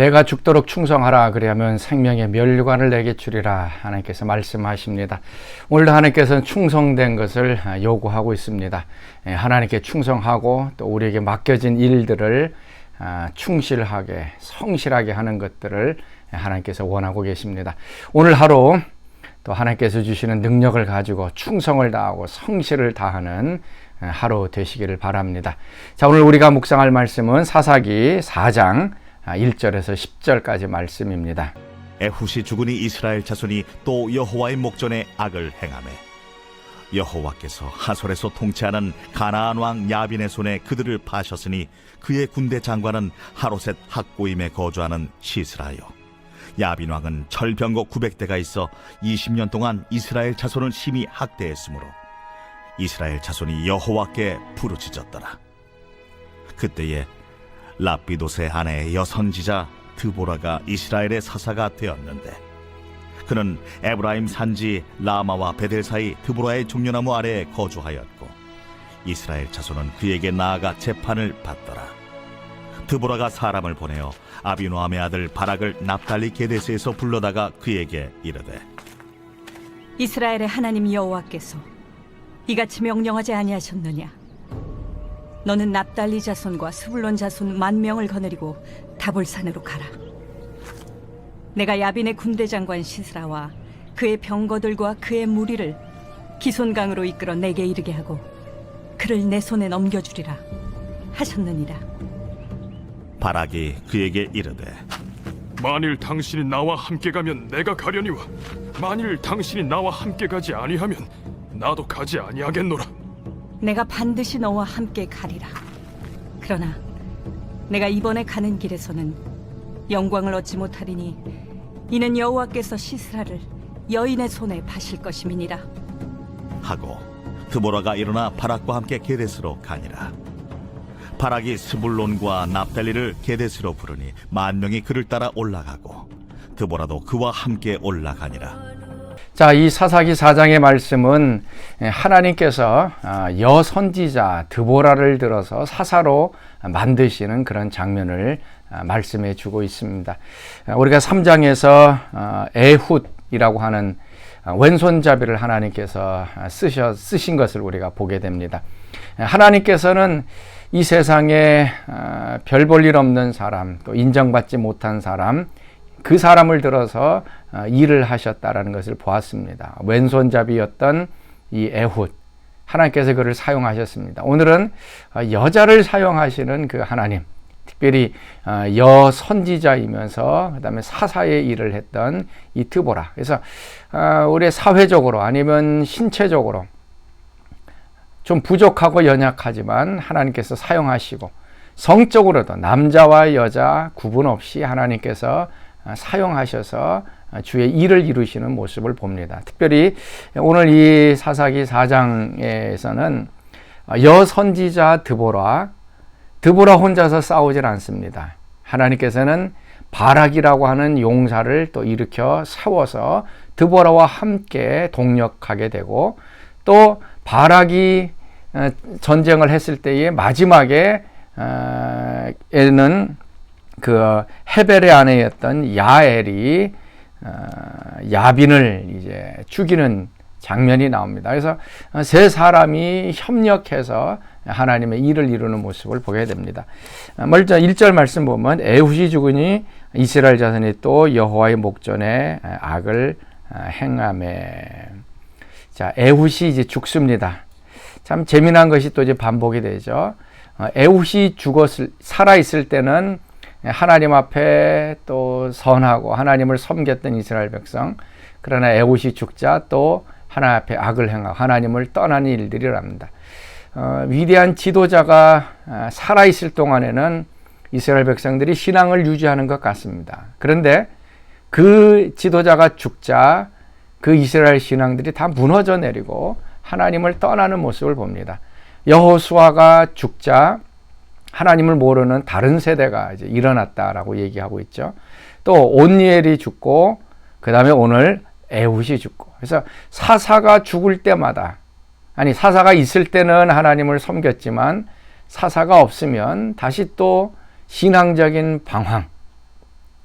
내가 죽도록 충성하라 그리하면 생명의 멸류관을 내게 주리라 하나님께서 말씀하십니다. 오늘도 하나님께서는 충성된 것을 요구하고 있습니다. 예, 하나님께 충성하고 또 우리에게 맡겨진 일들을 아, 충실하게 성실하게 하는 것들을 하나님께서 원하고 계십니다. 오늘 하루 또 하나님께서 주시는 능력을 가지고 충성을 다하고 성실을 다하는 하루 되시기를 바랍니다. 자, 오늘 우리가 묵상할 말씀은 사사기 4장 1절에서 10절까지 말씀입니다. 에훗이 죽으니 이스라엘 자손이 또 여호와의 목전에 악을 행하매 여호와께서 하솔에서 통치하는 가나안 왕 야빈의 손에 그들을 파셨으니 그의 군대 장관은 하로셋 학고임에 거주하는 시스라요. 야빈 왕은 철병거 900대가 있어 20년 동안 이스라엘 자손을 심히 학대했으므로 이스라엘 자손이 여호와께 부르짖었더라. 그때에 라피도스의 아내 여선지자 드보라가 이스라엘의 사사가 되었는데 그는 에브라임 산지 라마와 베델 사이 드보라의 종려나무 아래에 거주하였고 이스라엘 자손은 그에게 나아가 재판을 받더라. 드보라가 사람을 보내어 아비노함의 아들 바락을 납달리 게데스에서 불러다가 그에게 이르되 이스라엘의 하나님 여호와께서 이같이 명령하지 아니하셨느냐 너는 납달리 자손과 스불론 자손 만 명을 거느리고 다볼산으로 가라. 내가 야빈의 군대 장관 시스라와 그의 병거들과 그의 무리를 기손강으로 이끌어 내게 이르게 하고 그를 내 손에 넘겨주리라 하셨느니라. 바락이 그에게 이르되 만일 당신이 나와 함께 가면 내가 가려니와 만일 당신이 나와 함께 가지 아니하면 나도 가지 아니하겠노라. 내가 반드시 너와 함께 가리라. 그러나 내가 이번에 가는 길에서는 영광을 얻지 못하리니 이는 여호와께서 시스라를 여인의 손에 파실 것임이니라. 하고 드보라가 일어나 바락과 함께 게데스로 가니라 바락이 스불론과 납달리를 게데스로 부르니 만 명이 그를 따라 올라가고 드보라도 그와 함께 올라가니라 자, 이 사사기 4장의 말씀은 하나님께서 아, 여선지자 드보라를 들어서 사사로 만드시는 그런 장면을 아, 말씀해 주고 있습니다. 아, 우리가 3장에서 에훗이라고 하는 왼손잡이를 하나님께서 쓰셔, 쓰신 것을 우리가 보게 됩니다. 하나님께서는 이 세상에 별 볼 일 없는 사람, 또 인정받지 못한 사람, 그 사람을 들어서 일을 하셨다라는 것을 보았습니다. 왼손잡이였던 이 에훗 하나님께서 그를 사용하셨습니다. 오늘은 여자를 사용하시는 그 하나님, 특별히 여 선지자이면서 그다음에 사사의 일을 했던 이 드보라. 그래서 우리 사회적으로 아니면 신체적으로 좀 부족하고 연약하지만 하나님께서 사용하시고 성적으로도 남자와 여자 구분 없이 하나님께서 사용하셔서 주의 일을 이루시는 모습을 봅니다. 특별히 오늘 이 사사기 4장에서는 여선지자 드보라, 드보라 혼자서 싸우질 않습니다. 하나님께서는 바락이라고 하는 용사를 또 일으켜 세워서 드보라와 함께 동력하게 되고 또 바락이 전쟁을 했을 때에 마지막에 에는 그 헤벨의 아내였던 야엘이 어, 야빈을 이제 죽이는 장면이 나옵니다. 그래서 세 사람이 협력해서 하나님의 일을 이루는 모습을 보게 됩니다. 먼저 1절 말씀 보면 에훗이 죽으니 이스라엘 자손이 또 여호와의 목전에 악을 행함에 자 에훗이 이제 죽습니다. 참 재미난 것이 또 이제 반복이 되죠. 에훗이 죽었을 살아 있을 때는 하나님 앞에 또 선하고 하나님을 섬겼던 이스라엘 백성 그러나 에웃이 죽자 또 하나님 앞에 악을 행하고 하나님을 떠나는 일들이랍니다. 어, 위대한 지도자가 아, 살아 있을 동안에는 이스라엘 백성들이 신앙을 유지하는 것 같습니다. 그런데 그 지도자가 죽자 그 이스라엘 신앙들이 다 무너져 내리고 하나님을 떠나는 모습을 봅니다. 여호수아가 죽자 하나님을 모르는 다른 세대가 이제 일어났다라고 얘기하고 있죠. 또 온니엘이 죽고 그 다음에 오늘 에훗이 죽고 그래서 사사가 죽을 때마다 아니 사사가 있을 때는 하나님을 섬겼지만 사사가 없으면 다시 또 신앙적인 방황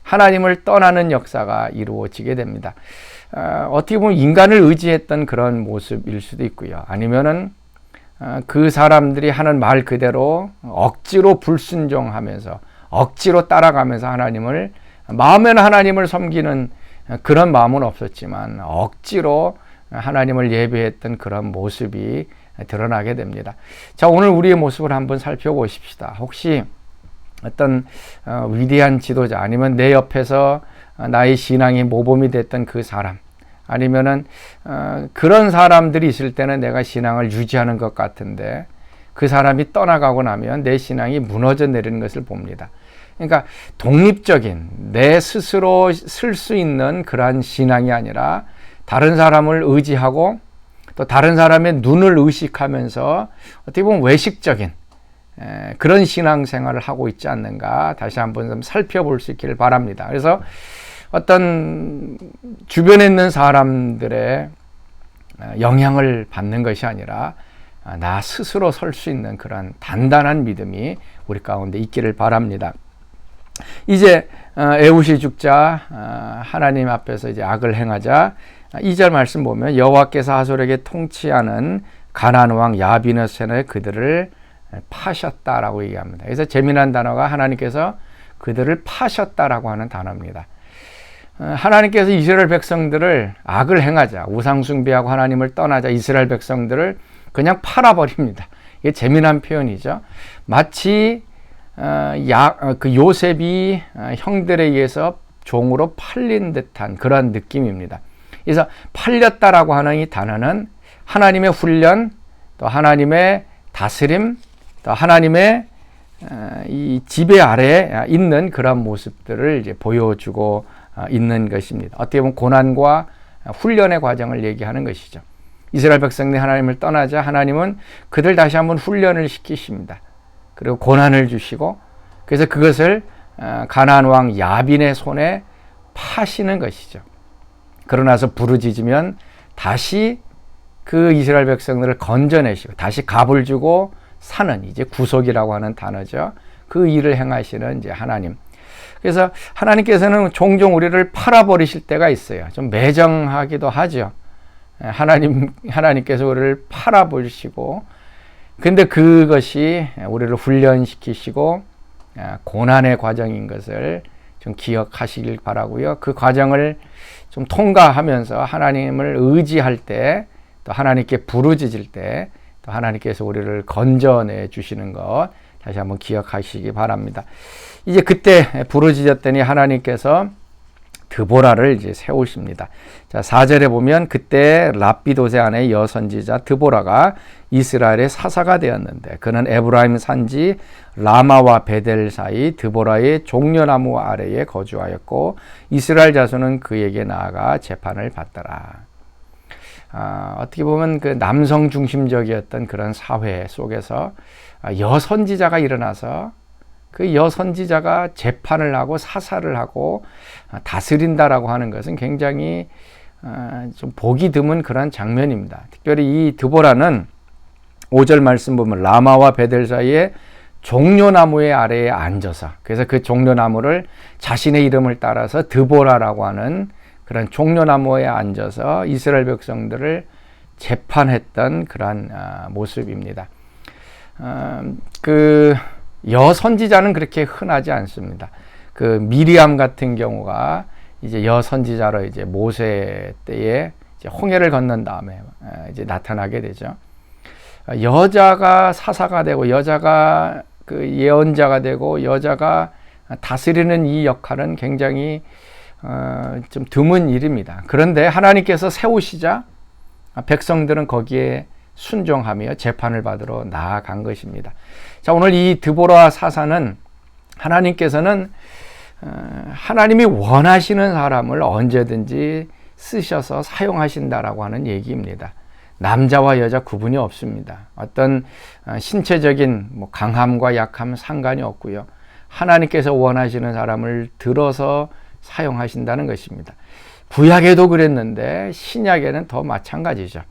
하나님을 떠나는 역사가 이루어지게 됩니다. 어, 어떻게 보면 인간을 의지했던 그런 모습일 수도 있고요. 아니면은 어, 그 사람들이 하는 말 그대로 억지로 불순종하면서 억지로 따라가면서 하나님을 마음에는 하나님을 섬기는 그런 마음은 없었지만 억지로 하나님을 예배했던 그런 모습이 드러나게 됩니다. 자, 오늘 우리의 모습을 한번 살펴보십시다. 혹시 어떤 어, 위대한 지도자 아니면 내 옆에서 나의 신앙이 모범이 됐던 그 사람 아니면은 어, 그런 사람들이 있을 때는 내가 신앙을 유지하는 것 같은데 그 사람이 떠나가고 나면 내 신앙이 무너져 내리는 것을 봅니다. 그러니까 독립적인 내 스스로 쓸 수 있는 그러한 신앙이 아니라 다른 사람을 의지하고 또 다른 사람의 눈을 의식하면서 어떻게 보면 외식적인 에, 그런 신앙생활을 하고 있지 않는가 다시 한번 좀 살펴볼 수 있기를 바랍니다. 그래서 어떤 주변에 있는 사람들의 어, 영향을 받는 것이 아니라 아, 나 스스로 설 수 있는 그런 단단한 믿음이 우리 가운데 있기를 바랍니다. 이제 어, 애우시 죽자 어, 하나님 앞에서 이제 악을 행하자 2절 말씀 보면 여호와께서 하솔에게 통치하는 가나안 왕 야비너센의 그들을 파셨다라고 얘기합니다. 그래서 재미난 단어가 하나님께서 그들을 파셨다라고 하는 단어입니다. 어, 하나님께서 이스라엘 백성들을 악을 행하자 우상 숭배하고 하나님을 떠나자 이스라엘 백성들을 그냥 팔아버립니다. 이게 재미난 표현이죠. 마치 야, 그 요셉이 형들에 의해서 종으로 팔린 듯한 그런 느낌입니다. 그래서 팔렸다라고 하는 이 단어는 하나님의 훈련, 또 하나님의 다스림, 또 하나님의 이 지배 아래에 있는 그런 모습들을 이제 보여주고 있는 것입니다. 어떻게 보면 고난과 훈련의 과정을 얘기하는 것이죠. 이스라엘 백성들이 하나님을 떠나자 하나님은 그들 다시 한번 훈련을 시키십니다. 그리고 고난을 주시고 그래서 그것을 가나안 왕 야빈의 손에 파시는 것이죠. 그러나서 부르짖으면 다시 그 이스라엘 백성들을 건져내시고 다시 갑을 주고 사는 이제 구속이라고 하는 단어죠. 그 일을 행하시는 이제 하나님. 그래서 하나님께서는 종종 우리를 팔아버리실 때가 있어요. 좀 매정하기도 하죠. 하나님, 하나님께서 우리를 팔아버리시고, 근데 그것이 우리를 훈련시키시고, 고난의 과정인 것을 좀 기억하시길 바라고요. 그 과정을 좀 통과하면서 하나님을 의지할 때, 또 하나님께 부르짖을 때, 또 하나님께서 우리를 건져내 주시는 것 다시 한번 기억하시기 바랍니다. 이제 그때 부르짖었더니 하나님께서 드보라를 이제 세우십니다. 자, 4절에 보면 그때 랍비도세 안에 여선지자 드보라가 이스라엘의 사사가 되었는데 그는 에브라임 산지 라마와 베델 사이 드보라의 종려나무 아래에 거주하였고 이스라엘 자손은 그에게 나아가 재판을 받더라. 아, 어떻게 보면 그 남성 중심적이었던 그런 사회 속에서 여선지자가 일어나서 그 여선지자가 재판을 하고 사사를 하고 다스린다라고 하는 것은 굉장히 좀 보기 드문 그런 장면입니다. 특별히 이 드보라는 5절 말씀 보면 라마와 베델 사이에 종려나무의 아래에 앉아서 그래서 그 종려나무를 자신의 이름을 따라서 드보라라고 하는 그런 종려나무에 앉아서 이스라엘 백성들을 재판했던 그러한 모습입니다. 그 여선지자는 그렇게 흔하지 않습니다. 그 미리암 같은 경우가 이제 여선지자로 이제 모세 때에 이제 홍해를 건넌 다음에 이제 나타나게 되죠. 여자가 사사가 되고 여자가 그 예언자가 되고 여자가 다스리는 이 역할은 굉장히 어, 좀 드문 일입니다. 그런데 하나님께서 세우시자 백성들은 거기에 순종하며 재판을 받으러 나아간 것입니다. 자, 오늘 이 드보라 사사는 하나님께서는 어, 하나님이 원하시는 사람을 언제든지 쓰셔서 사용하신다라고 하는 얘기입니다. 남자와 여자 구분이 없습니다. 어떤 어, 신체적인 뭐 강함과 약함 상관이 없고요. 하나님께서 원하시는 사람을 들어서 사용하신다는 것입니다. 구약에도 그랬는데 신약에는 더 마찬가지죠.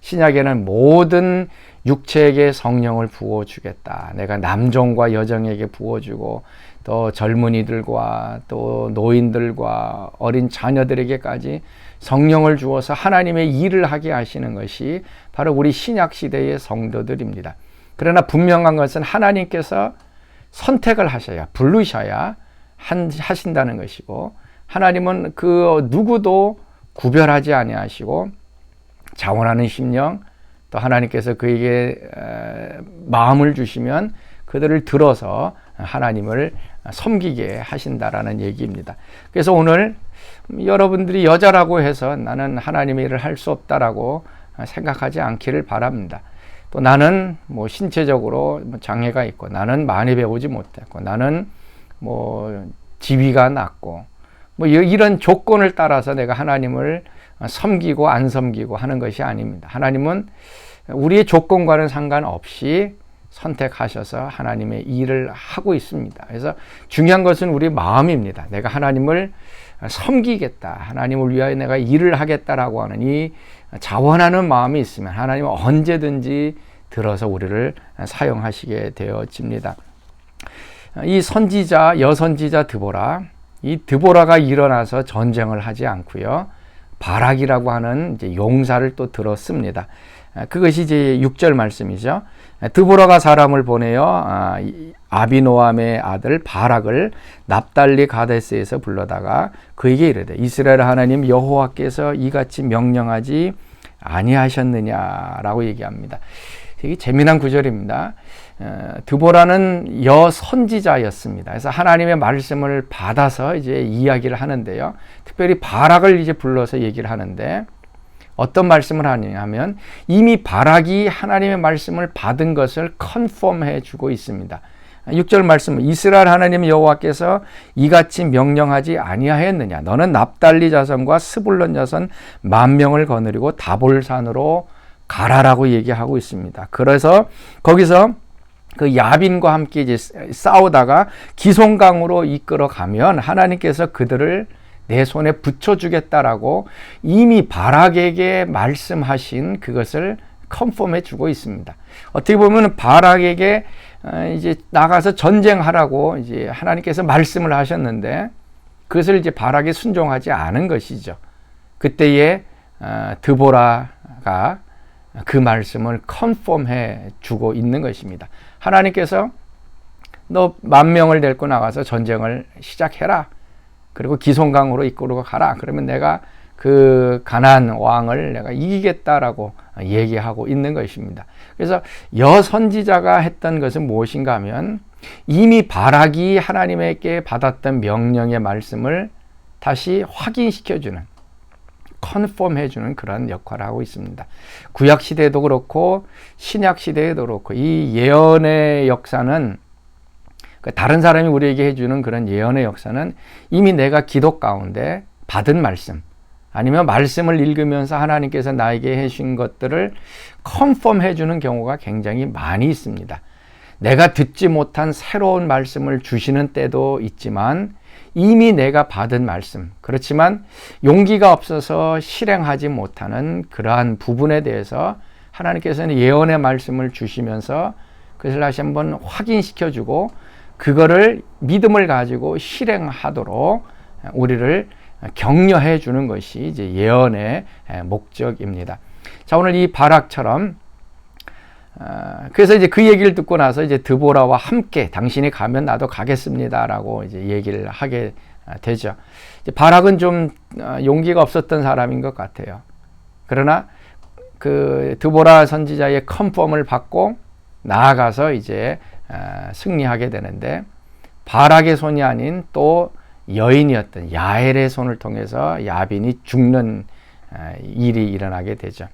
신약에는 모든 육체에게 성령을 부어주겠다. 내가 남종과 여정에게 부어주고 또 젊은이들과 또 노인들과 어린 자녀들에게까지 성령을 주어서 하나님의 일을 하게 하시는 것이 바로 우리 신약 시대의 성도들입니다. 그러나 분명한 것은 하나님께서 선택을 하셔야 부르셔야 한, 하신다는 것이고 하나님은 그 누구도 구별하지 아니하시고 자원하는 심령 또 하나님께서 그에게 에, 마음을 주시면 그들을 들어서 하나님을 섬기게 하신다라는 얘기입니다. 그래서 오늘 여러분들이 여자라고 해서 나는 하나님의 일을 할 수 없다라고 생각하지 않기를 바랍니다. 또 나는 뭐 신체적으로 뭐 장애가 있고 나는 많이 배우지 못했고 나는 뭐 지위가 낮고 뭐 이런 조건을 따라서 내가 하나님을 섬기고 안 섬기고 하는 것이 아닙니다. 하나님은 우리의 조건과는 상관없이 선택하셔서 하나님의 일을 하고 있습니다. 그래서 중요한 것은 우리 마음입니다. 내가 하나님을 섬기겠다. 하나님을 위하여 내가 일을 하겠다라고 하는 이 자원하는 마음이 있으면 하나님은 언제든지 들어서 우리를 사용하시게 되어집니다. 이 선지자, 여선지자 드보라, 이 드보라가 일어나서 전쟁을 하지 않고요. 바락이라고 하는 용사를 또 들었습니다. 그것이 이제 6절 말씀이죠. 드보라가 사람을 보내어 아, 아비노함의 아들 바락을 납달리 가데스에서 불러다가 그에게 이르되 이스라엘 하나님 여호와께서 이같이 명령하지 아니하셨느냐라고 얘기합니다. 되게 재미난 구절입니다. 드보라는 여 선지자였습니다. 그래서 하나님의 말씀을 받아서 이제 이야기를 하는데요. 특별히 바락을 이제 불러서 얘기를 하는데 어떤 말씀을 하냐면 이미 바락이 하나님의 말씀을 받은 것을 컨펌해 주고 있습니다. 6절 말씀 이스라엘 하나님 여호와께서 이같이 명령하지 아니하였느냐 너는 납달리 자손과 스불론 자손 만 명을 거느리고 다볼산으로 가라라고 얘기하고 있습니다. 그래서 거기서 그 야빈과 함께 이제 싸우다가 기송강으로 이끌어 가면 하나님께서 그들을 내 손에 붙여주겠다라고 이미 바락에게 말씀하신 그것을 컨펌해 주고 있습니다. 어떻게 보면 바락에게 어, 이제 나가서 전쟁하라고 이제 하나님께서 말씀을 하셨는데 그것을 이제 바락에 순종하지 않은 것이죠. 그때에 어, 드보라가 그 말씀을 컨펌해 주고 있는 것입니다. 하나님께서 너 만 명을 데리고 나가서 전쟁을 시작해라. 그리고 기송강으로 이끌고 가라. 그러면 내가 그 가난 왕을 내가 이기겠다라고 얘기하고 있는 것입니다. 그래서 여선지자가 했던 것은 무엇인가 하면 이미 바락이 하나님에게 받았던 명령의 말씀을 다시 확인시켜주는 컨펌 해주는 그런 역할을 하고 있습니다. 구약 시대도 그렇고 신약 시대에도 그렇고 이 예언의 역사는 그 다른 사람이 우리에게 해주는 그런 예언의 역사는 이미 내가 기도 가운데 받은 말씀, 아니면 말씀을 읽으면서 하나님께서 나에게 해주신 것들을 컨펌 해주는 경우가 굉장히 많이 있습니다. 내가 듣지 못한 새로운 말씀을 주시는 때도 있지만 이미 내가 받은 말씀, 그렇지만 용기가 없어서 실행하지 못하는 그러한 부분에 대해서 하나님께서는 예언의 말씀을 주시면서 그것을 다시 한번 확인시켜 주고 그거를 믿음을 가지고 실행하도록 우리를 격려해 주는 것이 이제 예언의 목적입니다. 자, 오늘 이 바락처럼 어, 그래서 이제 그 얘기를 듣고 나서 이제 드보라와 함께 당신이 가면 나도 가겠습니다라고 이제 얘기를 하게 되죠. 바락은 좀 어, 용기가 없었던 사람인 것 같아요. 그러나 그 드보라 선지자의 컨펌을 받고 나아가서 이제 어, 승리하게 되는데 바락의 손이 아닌 또 여인이었던 야엘의 손을 통해서 야빈이 죽는 어, 일이 일어나게 되죠.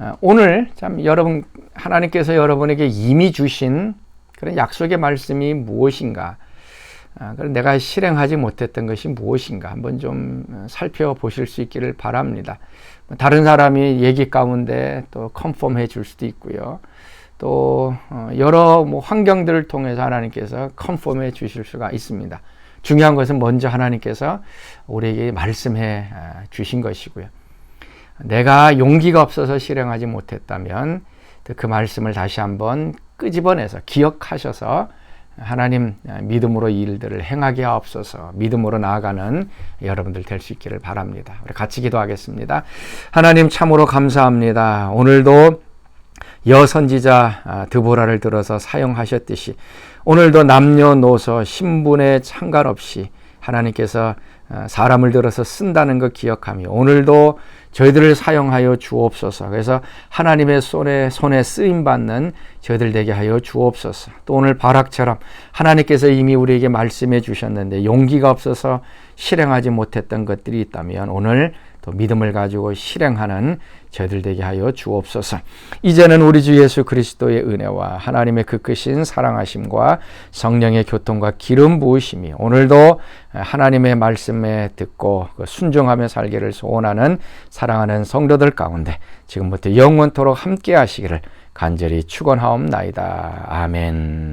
어, 오늘 참 여러분 하나님께서 여러분에게 이미 주신 그런 약속의 말씀이 무엇인가? 그럼 내가 실행하지 못했던 것이 무엇인가? 한번 좀 살펴보실 수 있기를 바랍니다. 다른 사람이 얘기 가운데 또 컨펌해 줄 수도 있고요. 또 어, 여러 뭐 환경들을 통해서 하나님께서 컨펌해 주실 수가 있습니다. 중요한 것은 먼저 하나님께서 우리에게 말씀해 아, 주신 것이고요. 내가 용기가 없어서 실행하지 못했다면 그 말씀을 다시 한번 끄집어내서 기억하셔서 하나님 믿음으로 이 일들을 행하게 하옵소서 믿음으로 나아가는 여러분들 될 수 있기를 바랍니다. 우리 같이 기도하겠습니다. 하나님 참으로 감사합니다. 오늘도 여선지자 아, 드보라를 들어서 사용하셨듯이 오늘도 남녀노소 신분에 상관없이 하나님께서 어, 사람을 들어서 쓴다는 것 기억하며 오늘도 저희들을 사용하여 주옵소서. 그래서 하나님의 손에 손에 쓰임 받는 저희들 되게 하여 주옵소서. 또 오늘 바락처럼 하나님께서 이미 우리에게 말씀해 주셨는데 용기가 없어서 실행하지 못했던 것들이 있다면 오늘 또 믿음을 가지고 실행하는 저희들 되게 하여 주옵소서. 이제는 우리 주 예수 그리스도의 은혜와 하나님의 그 크신 사랑하심과 성령의 교통과 기름 부으심이 오늘도 하나님의 말씀에 듣고 그 순종하며 살기를 소원하는 사랑하는 성도들 가운데 지금부터 영원토록 함께 하시기를 간절히 축원하옵나이다. 아멘.